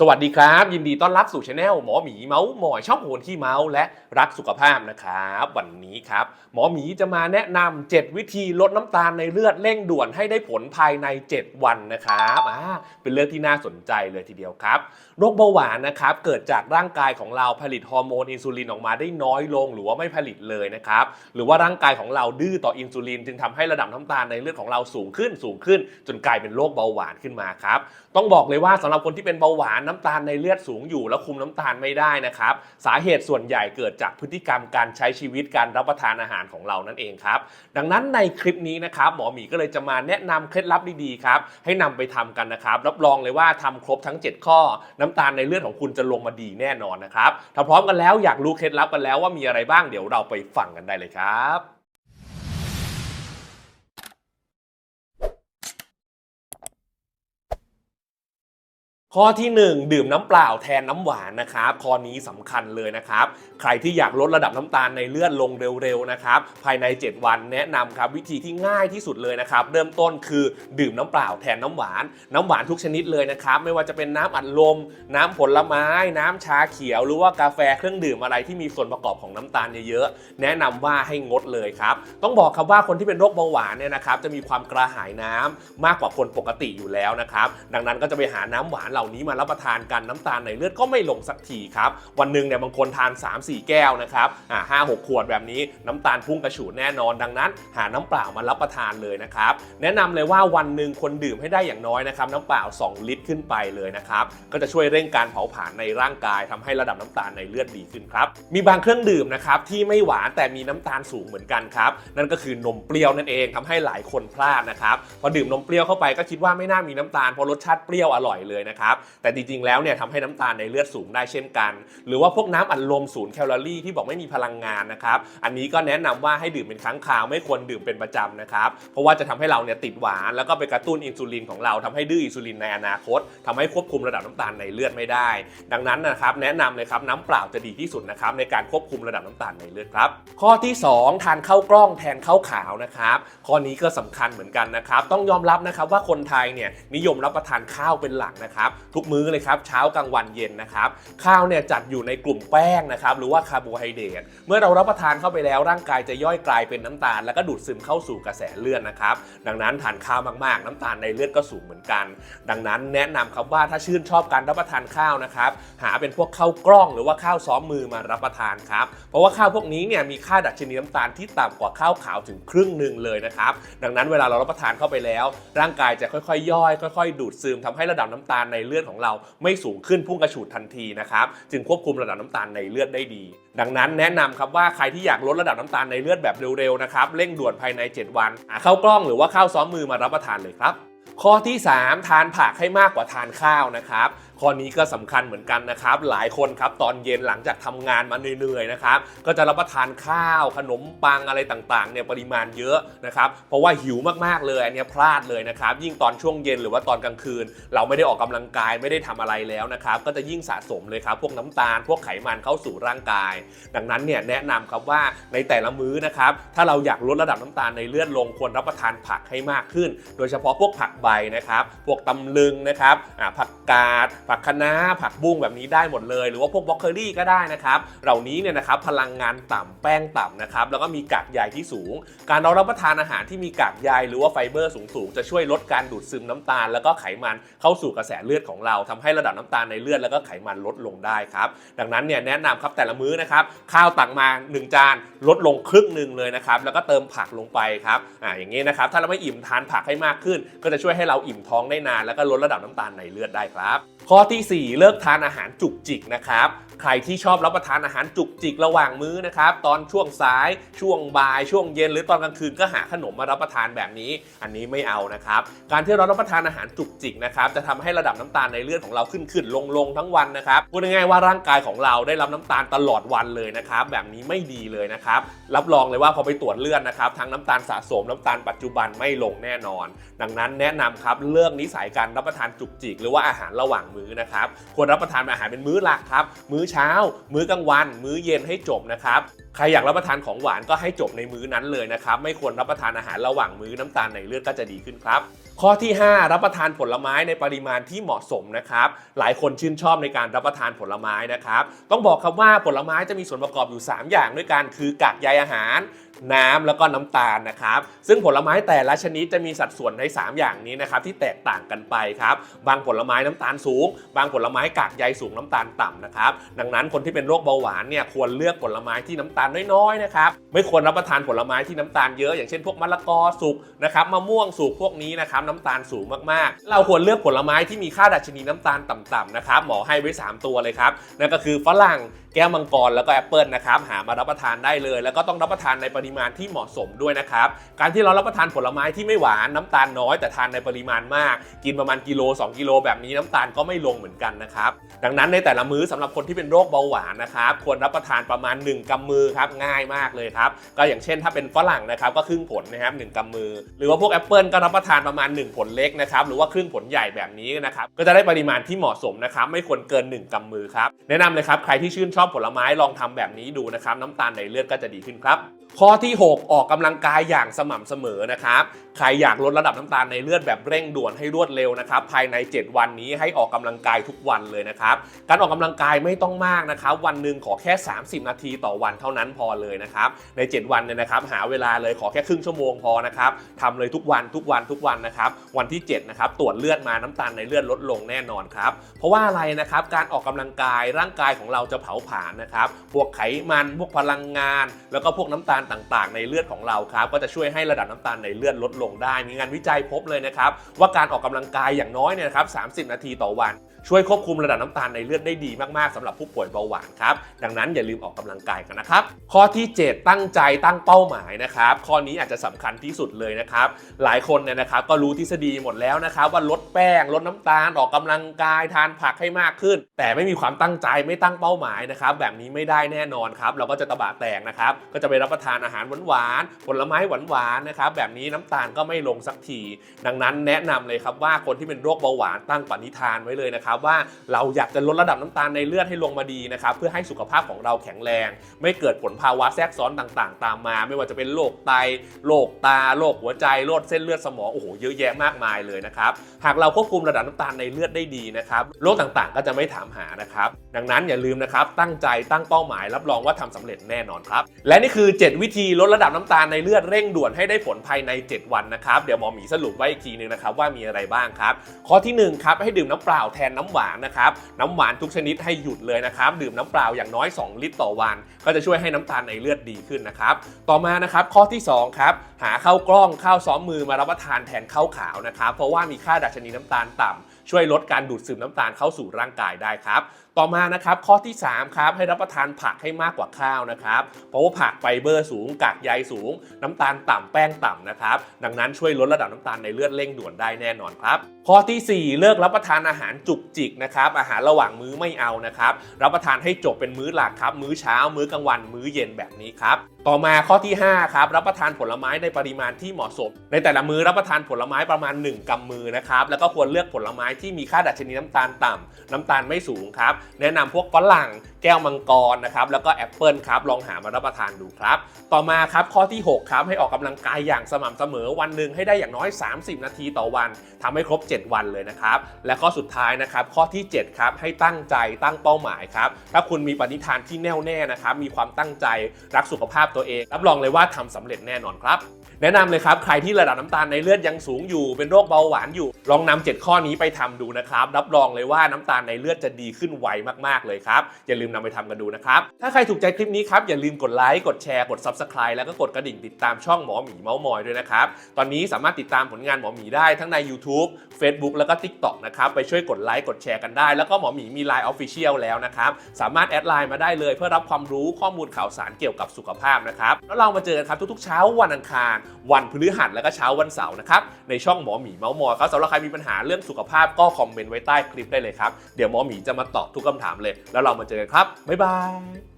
สวัสดีครับ ยินดีต้อนรับสู่ช anel หมอหมีเมาส์หมอยชอบโหนที่เมาส์และรักสุขภาพนะครับ วันนี้ครับ หมอหมีจะมาแนะนำ7วิธีลดน้ำตาลในเลือดเร่งด่วนให้ได้ผลภายใน 7 วันนะครับอ่าเป็นเรื่องที่น่าสนใจเลยทีเดียวครับโรคเบาหวานนะครับเกิดจากร่างกายของเราผลิตฮอร์โมนอินซูลินออกมาได้น้อยลง หรือว่าไม่ผลิตเลยนะครับหรือว่าร่างกายของเราดื้อต่ออินซูลิน จึงทำให้ระดับน้ำตาลในเลือดของเราสูงขึ้นสูงขึ้น จนกลายเป็นโรคเบาหวานขึ้นมาครับต้องบอกเลยว่าสำหรับคนที่เป็นเบาหวานน้ำตาลในเลือดสูงอยู่ แล้วคุมน้ำตาลไม่ได้นะครับ สาเหตุส่วนใหญ่เกิดจากพฤติกรรมการใช้ชีวิตการรับประทานอาหารของเรานั่นเองครับดังนั้นในคลิปนี้นะครับหมอหมีก็เลยจะมาแนะนำเคล็ดลับดีๆครับให้นำไปทำกันนะครับรับรองเลยว่าทำครบทั้ง 7 ข้อ น้ำตาลในเลือดของคุณจะลงมาดีแน่นอนนะครับถ้าพร้อมกันแล้วอยากรู้เคล็ดลับกันแล้วว่ามีอะไรบ้างเดี๋ยวเราไปฟังกันได้เลยครับ ข้อที่ 1 ดื่มน้ำเปล่าแทนน้ำหวานนะครับข้อนี้สำคัญเลยนะครับ ใครที่อยากลดระดับน้ำตาลในเลือดลงเร็วๆนะครับ ภายใน 7 วันแนะนำครับวิธีที่ง่ายที่สุดเลยนะครับ เริ่มต้นคือดื่มน้ำเปล่าแทนน้ำหวาน น้ำหวานทุกชนิดเลยนะครับ ไม่ว่าจะเป็นน้ำอัดลม น้ำผลไม้ น้ำชาเขียว หรือว่ากาแฟเครื่องดื่มอะไรที่มีส่วนประกอบของน้ำตาลเยอะๆแนะนำว่าให้งดเลยครับต้องบอกครับว่าคนที่เป็นโรคเบาหวานเนี่ยนะครับจะมีความกระหายน้ำมากกว่าคนปกติอยู่แล้วนะครับดังนั้นก็จะไปหาน้ำหวานเหล่านี้มารับประทานกันน้ำตาลในเลือดก็ไม่ลงสักทีครับวันหนึ่งเนี่ยบางคนทาน 3-4 แก้วนะครับอ่าห้าหกขวดแบบนี้น้ำตาลพุ่งกระฉูดแน่นอนดังนั้น หาน้ำเปล่ามารับประทานเลยนะครับแนะนำเลยว่าวันหนึ่งคนดื่มให้ได้อย่างน้อยนะครับน้ำเปล่า 2 ลิตรขึ้นไปเลยนะครับก็จะช่วยเร่งการเผาผลาญในร่างกายทำให้ระดับน้ำตาลในเลือดดีขึ้นครับมีบางเครื่องดื่มนะครับที่ไม่หวานแต่มีน้ำตาลสูงเหมือนกันครับนั่นก็คือนมเปรี้ยวนั่นเองทำให้หลายคนพลาดนะครับพอดื่มนมเปรี้ยวเข้าไปก็คิดว่าไม่น่ามีน้ำตาลเพราะรสชาติเปรี้ยวอร่อยเลยนะครับแต่จริงๆ แล้วเนี่ยทำให้น้ำตาลในเลือดสูงได้เช่นกัน หรือว่าพวกน้ำอัดลมศูนย์แคลอรี่ที่บอกไม่มีพลังงานนะครับ อันนี้ก็แนะนำว่าให้ดื่มเป็นครั้งคราวไม่ควรดื่มเป็นประจำนะครับ เพราะว่าจะทำให้เราเนี่ยติดหวาน แล้วก็ไปกระตุ้นอินซูลินของเราทำให้ดื้ออินซูลินในอนาคตทำให้ควบคุมระดับน้ำตาลในเลือดไม่ได้ ดังนั้นนะครับแนะนำเลยครับน้ำเปล่าจะดีที่สุดนะครับในการควบคุมระดับน้ำตาลในเลือดครับ ข้อที่ 2 ทานข้าวกล้องแทนข้าวขาวนะครับข้อนี้ก็สำคัญเหมือนกันนะครับต้องยอมรับนะครับว่าคนไทยเนี่ยนิยมรับประทานข้าวเป็นหลักนะครับทุกมื้อเลยครับเช้ากลางวันเย็นนะครับข้าวเนี่ยจัดอยู่ในกลุ่มแป้งนะครับหรือว่าคาร์โบไฮเดรตเมื่อเรารับประทานเข้าไปแล้วร่างกายจะย่อยกลายเป็นน้ำตาล แล้วก็ดูดซึมเข้าสู่กระแสเลือดนะครับดังนั้นทานข้าวมากๆ น้ำตาลในเลือดก็สูงเหมือนกัน ดังนั้นแนะนำครับว่าถ้าชื่นชอบการรับประทานข้าวนะครับหาเป็นพวกข้าวกล้องหรือว่าข้าวซ้อมมือมารับประทานครับเพราะว่าข้าวพวกนี้เนี่ยมีค่าดัชนีน้ำตาลที่ต่ำกว่าข้าวขาวถึงครึ่งหนึ่งเลยนะครับดังนั้นเวลาเรารับประทานเข้าไปแล้ว ร่างกายจะค่อยๆ ย่อย ค่อย ๆ ดูดซึมทำให้ระดับน้ำตาลในเลือดของเราไม่สูงขึ้นพุ่งกระฉูดทันทีนะครับจึงควบคุมระดับน้ำตาลในเลือดได้ดี ดังนั้นแนะนำครับว่าใครที่อยากลดระดับน้ำตาลในเลือดแบบเร็วๆนะครับเร่งด่วนภายใน 7 วันหาข้าวกล้องหรือว่าข้าวซ้อมมือมารับประทานเลยครับข้อที่ 3 ทานผักให้มากกว่าทานข้าวนะครับ ข้อนี้ก็สำคัญเหมือนกันนะครับ หลายคนครับตอนเย็นหลังจากทำงานมาเหนื่อยๆนะครับ ก็จะรับประทานข้าวขนมปังอะไรต่างๆเนี่ยปริมาณเยอะนะครับเพราะว่าหิวมากๆเลยอันนี้พลาดเลยนะครับ ยิ่งตอนช่วงเย็นหรือว่าตอนกลางคืน เราไม่ได้ออกกำลังกายไม่ได้ทำอะไรแล้วนะครับ ก็จะยิ่งสะสมเลยครับ พวกน้ำตาล พวกไขมันเข้าสู่ร่างกาย ดังนั้นเนี่ยแนะนำครับว่าในแต่ละมื้อนะครับ ถ้าเราอยากลดระดับน้ำตาลในเลือดลงควรรับประทานผักให้มากขึ้น โดยเฉพาะพวกผักใบนะครับ พวกตำลึงนะครับผักกาดผักคะน้าผักบุ้งแบบนี้ได้หมดเลย หรือว่าพวกบล็อกเคอรี่ก็ได้นะครับเหล่านี้เนี่ยนะครับพลังงานต่ำแป้งต่ำนะครับแล้วก็มีกากใยที่สูง การเรารับประทานอาหารที่มีกากใยหรือว่าไฟเบอร์สูงๆจะช่วยลดการดูดซึมน้ำตาล แล้วก็ไขมันเข้าสู่กระแสเลือดของเราทำให้ระดับน้ำตาลในเลือดแล้วก็ไขมันลดลงได้ครับดังนั้นเนี่ยแนะนำครับแต่ละมื้อนะครับข้าวตักมา 1 จานลดลงครึ่งหนึ่งเลยนะครับแล้วก็เติมผักลงไปครับอ่าอย่างนี้นะครับถ้าเราไม่อิ่มทานผักให้มากขึ้น ก็จะช่วยให้เราอิ่มท้องได้นาน แล้วก็ลดระดับน้ำตาลในเลือดได้ครับข้อทีสี่ 4 เลิกทานอาหารจุกจิกนะครับ ใครที่ชอบรับประทานอาหารจุกจิกระหว่างมื้อนะครับ ตอนช่วงสายช่วงบ่ายช่วงเย็นหรือตอนกลางคืนก็หาขนมมารับประทานแบบนี้ อันนี้ไม่เอานะครับ การที่เรารับประทานอาหารจุกจิกนะครับจะทำให้ระดับน้ำตาลในเลือดของเราขึ้นขึ้นลงลงทั้งวันนะครับพูดง่ายๆว่าร่างกายของเราได้รับน้ำตาลตลอดวันเลยนะครับ แบบนี้ไม่ดีเลยนะครับรับรองเลยว่าพอไปตรวจเลือดนะครับทั้งน้ำตาลสะสมน้ำตาลปัจจุบันไม่ลงแน่นอน ดังนั้นแนะนำครับเลิกนิสัยการรับประทานจุกจิก หรือว่าอาหารระหว่างมื้อนะครับควรรับประทานอาหารเป็นมื้อหลักครับมื้ออเช้า มื้อกลางวัน มื้อเย็นให้จบนะครับ ใครอยากรับประทานของหวานก็ให้จบในมื้อนั้นเลยนะครับ ไม่ควรรับประทานอาหารระหว่างมื้อน้ำตาลในเลือดก็จะดีขึ้นครับ ข้อที่ 5 รับประทานผลไม้ในปริมาณที่เหมาะสมนะครับ หลายคนชื่นชอบในการรับประทานผลไม้นะครับ ต้องบอกครับว่าผลไม้จะมีส่วนประกอบอยู่ 3 อย่างด้วยกันคือกากใยอาหารน้ำแล้วก็น้ำตาลนะครับ ซึ่งผลไม้แต่ละชนิดจะมีสัดส่วนใน 3 อย่างนี้นะครับที่แตกต่างกันไปครับ บางผลไม้น้ำตาลสูง บางผลไม้กากใยสูงน้ำตาลต่ำนะครับ ดังนั้นคนที่เป็นโรคเบาหวานเนี่ยควรเลือกผลไม้ที่น้ำตาลน้อยๆนะครับไม่ควรรับประทานผลไม้ที่น้ำตาลเยอะอย่างเช่นพวกมะละกอสุกนะครับมะม่วงสุกพวกนี้นะครับน้ำตาลสูงมากๆ เราควรเลือกผลไม้ที่มีค่าดัชนีน้ำตาลต่ำๆนะครับหมอให้ไว้ 3 ตัวเลยครับนั่นก็คือฝรั่งแก้วมังกรแล้วก็แอปเปิลนะครับหามารับประทานได้เลย แล้วก็ต้องรับประทานในปริมาณที่เหมาะสมด้วยนะครับการที่เรารับประทานผลไม้ที่ไม่หวานน้ำตาลน้อยแต่ทานในปริมาณมาก กินประมาณกิโล 2 กิโลแบบนี้น้ำตาลก็ไม่ลงเหมือนกันนะครับดังนั้นในแต่ละมื้อสำหรับคนที่เป็นโรคเบาหวานนะครับควรรับประทานประมาณ 1กำมือครับง่ายมากเลยครับก็อย่างเช่นถ้าเป็นฝรั่งนะครับก็ครึ่งผลนะครับหนึ่งกำมือ หรือว่าพวกแอปเปิลก็รับประทานประมาณ 1 ผลเล็กนะครับหรือว่าครึ่งผลใหญ่แบบนี้นะครับก็จะได้ปริมาณที่เหมาะสมนะครับไม่ควรเกิน 1กำมือครับแนะนำเลยครับใครที่ชื่นชอบผลไม้ลองทำแบบนี้ดูนะครับ น้ำตาลในเลือดก็จะดีขึ้นครับ ข้อที่ 6 ออกกำลังกายอย่างสม่ำเสมอนะครับ ใครอยากลดระดับน้ำตาลในเลือดแบบเร่งด่วนให้รวดเร็วนะครับ ภายใน 7 วันนี้ให้ออกกำลังกายทุกวันเลยนะครับ การออกกำลังกายไม่ต้องมากนะครับ วันหนึ่งขอแค่ 30 นาทีต่อวันเท่านั้นพอเลยนะครับ ใน 7 วันเนี่ยนะครับ หาเวลาเลยขอแค่ครึ่งชั่วโมงพอนะครับทำเลยทุกวันทุกวันทุกวันนะครับ วันที่ 7 นะครับ ตรวจเลือดมาน้ำตาลในเลือดลดลงแน่นอนครับ เพราะว่าอะไรนะครับ การออกกำลังกายร่างกายของเราจะเผาผลาญนะครับ พวกไขมัน พวกพลังงาน แล้วก็พวกน้ำตาลต่างๆ ในเลือดของเราครับ ก็จะช่วยให้ระดับน้ำตาลในเลือดลดลงได้ มีงานวิจัยพบเลยนะครับ ว่าการออกกำลังกายอย่างน้อยเนี่ยนะครับ30 นาทีต่อวัน ช่วยควบคุมระดับน้ำตาลในเลือดได้ดีมากๆสำหรับผู้ป่วยเบาหวานครับ ดังนั้นอย่าลืมออกกำลังกายกันนะครับ ข้อที่ 7 ตั้งใจตั้งเป้าหมายนะครับ ข้อนี้อาจจะสำคัญที่สุดเลยนะครับ หลายคนเนี่ยนะครับก็รู้ทฤษฎีหมดแล้วนะครับว่าลดแป้งลดน้ำตาลออกกำลังกายทานผักให้มากขึ้น แต่ไม่มีความตั้งใจไม่ตั้งเป้าหมายนะครับแบบนี้ไม่ได้แน่นอนครับเราก็จะตะบะแตกนะครับก็จะไปรับประทานอาหารหวานๆผลไม้หวานๆนะครับแบบนี้น้ำตาลก็ไม่ลงสักที ดังนั้นแนะนำเลยครับว่าคนที่เป็นโรคเบาหวานตั้งปณิธานไว้เลยนะครับว่าเราอยากจะลดระดับน้ำตาลในเลือดให้ลงมาดีนะครับเพื่อให้สุขภาพของเราแข็งแรง ไม่เกิดผลภาวะแทรกซ้อนต่างๆ ตามมา ไม่ว่าจะเป็นโรคไตโรคตาโรคหัวใจโรคเส้นเลือดสมองโอ้โหเยอะแยะมากมายเลยนะครับหากเราควบคุมระดับน้ำตาลในเลือดได้ดีนะครับโรคต่างๆ ก็จะไม่ถามหานะครับดังนั้นอย่าลืมนะครับตั้งใจตั้งเป้าหมายรับรองว่าทำสำเร็จแน่นอนครับและนี่คือ 7 วิธีลดระดับน้ำตาลในเลือดเร่งด่วนให้ได้ผลภายใน 7 วันนะครับเดี๋ยวหมอหมีสรุปไว้อีกทีนึงนะครับว่ามีอะไรบ้างครับข้อที่หนึ่งครับให้ดื่มน้ำเปล่าแทนน้ำหวานนะครับน้ำหวานทุกชนิดให้หยุดเลยนะครับดื่มน้ำเปล่าอย่างน้อย 2 ลิตรต่อวัน ก็จะช่วยให้น้ำตาลในเลือดดีขึ้นนะครับต่อมานะครับข้อที่สองครับหาข้าวกล้องข้าวซ้อมมือมารับประทานแทนข้าวขาวนะครับเพราะว่ามีค่าดัชนีน้ำตาลต่ำ ช่วยลดการดูดซึมน้ำตาลเข้าสู่ร่างกายได้ครับ ต่อมานะครับข้อที่3ครับให้รับประทานผักให้มากกว่าข้าวนะครับ เพราะว่าผักไฟเบอร์สูงกากใยสูง น้ำตาลต่ำแป้งต่ำนะครับ ดังนั้นช่วยลดระดับน้ำตาลในเลือดเร่งด่วนได้แน่นอนครับข้อทีสี่ 4 เลิกรับประทานอาหารจุกจิกนะครับอาหารระหว่างมื้อไม่เอานะครับ รับประทานให้จบเป็นมื้อหลักครับ มื้อเช้า มื้อกลางวัน มื้อเย็นแบบนี้ครับต่อมาข้อที่5ครับรับประทานผลไม้ในปริมาณที่เหมาะสม ในแต่ละมื้อรับประทานผลไม้ประมาณ 1กำมือนะครับแล้วก็ควรเลือกผลไม้ที่มีค่าดัชนีน้ำตาลต่ำน้ำตาลไม่สูงครับ แนะนำพวกฝรั่งแก้วมังกรนะครับแล้วก็แอปเปิลครับลองหามารับประทานดูครับ ต่อมาครับข้อที่ 6 ครับ ให้ออกกำลังกายอย่างสม่ำเสมอวันหนึ่งให้ได้อย่างน้อย 30 นาทีต่อวันทำให้ครบ 7 วันเลยนะครับ และข้อสุดท้ายนะครับข้อที่ 7 ครับ ให้ตั้งใจตั้งเป้าหมายครับ ถ้าคุณมีปณิธานที่แน่วแน่นะครับมีความตั้งใจรักสุขภาพตัวเอง รับรองเลยว่าทำสำเร็จแน่นอนครับ แนะนำเลยครับ ใครที่ระดับน้ำตาลในเลือดยังสูงอยู่ เป็นโรคเบาหวานอยู่ ลองนำ7ข้อนี้ไปทำดูนะครับ รับรองเลยว่าน้ำตาลในเลือดจะดีขึ้นไวมากๆเลยครับ อย่าลืมนำไปทำกันดูนะครับ ถ้าใครถูกใจคลิปนี้ครับ อย่าลืมกดไลค์ กดแชร์ กด Subscribe แล้วก็กดกระดิ่งติดตามช่องหมอหมีเมาส์มอยด้วยนะครับ ตอนนี้สามารถติดตามผลงานหมอหมีได้ทั้งใน YouTube Facebook แล้วก็ TikTok นะครับ ไปช่วยกดไลค์ กดแชร์กันได้ แล้วก็หมอหมีมี Line Official แล้วนะครับ สามารถแอดไลน์มาได้เลย เพื่อรับความรู้ข้อมูลข่าวสารเกี่ยวกับสุขภาพนะครับ แล้วเรามาเจอกันครับทุกๆเช้าวันอังคารวันพฤหัสและก็เช้าวันเสาร์นะครับในช่องหมอหมีเมาส์มอยครับสำหรับใครมีปัญหาเรื่องสุขภาพก็คอมเมนต์ไว้ใต้คลิปได้เลยครับเดี๋ยวหมอหมีจะมาตอบทุกคำถามเลย แล้วเรามาเจอกันครับบ๊ายบาย